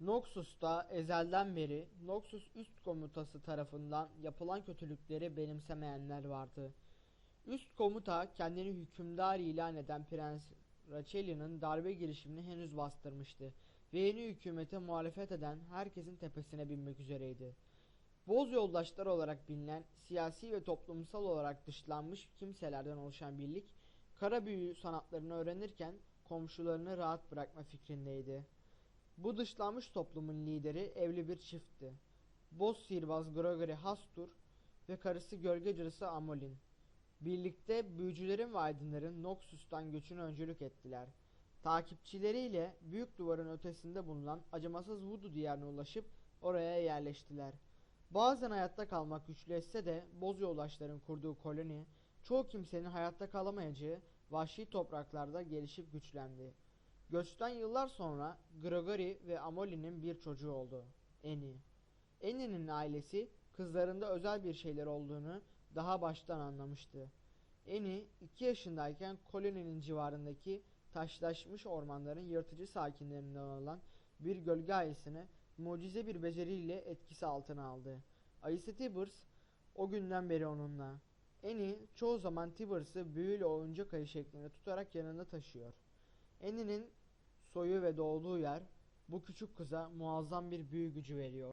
Noxus'ta ezelden beri Noxus üst komutası tarafından yapılan kötülükleri benimsemeyenler vardı. Üst komuta kendini hükümdar ilan eden Prens Rachelia'nın darbe girişimini henüz bastırmıştı ve yeni hükümete muhalefet eden herkesin tepesine binmek üzereydi. Boz yoldaşlar olarak bilinen siyasi ve toplumsal olarak dışlanmış kimselerden oluşan birlik kara büyü sanatlarını öğrenirken komşularını rahat bırakma fikrindeydi. Bu dışlanmış toplumun lideri evli bir çiftti. Boz sihirbaz Gregory Hastur ve karısı gölge cadısı Amolin. Birlikte büyücülerin ve aydınların Noxus'tan göçünü öncülük ettiler. Takipçileriyle büyük duvarın ötesinde bulunan acımasız Voodoo diyarına ulaşıp oraya yerleştiler. Bazen hayatta kalmak güçleşse de boz yoldaşların kurduğu koloni çoğu kimsenin hayatta kalamayacağı vahşi topraklarda gelişip güçlendi. Göçten yıllar sonra Gregory ve Amolin'in bir çocuğu oldu. Annie. Annie'nin ailesi kızlarında özel bir şeyler olduğunu daha baştan anlamıştı. Annie 2 yaşındayken koloninin civarındaki taşlaşmış ormanların yırtıcı sakinlerinden olan bir gölge ayısını mucize bir beceriyle etkisi altına aldı. Ayısı Tibbers o günden beri onunla. Annie çoğu zaman Tibbers'ı büyüyle oyuncak ayı şeklinde tutarak yanında taşıyor. Annie'nin soyu ve doğduğu yer bu küçük kıza muazzam bir büyü gücü veriyor.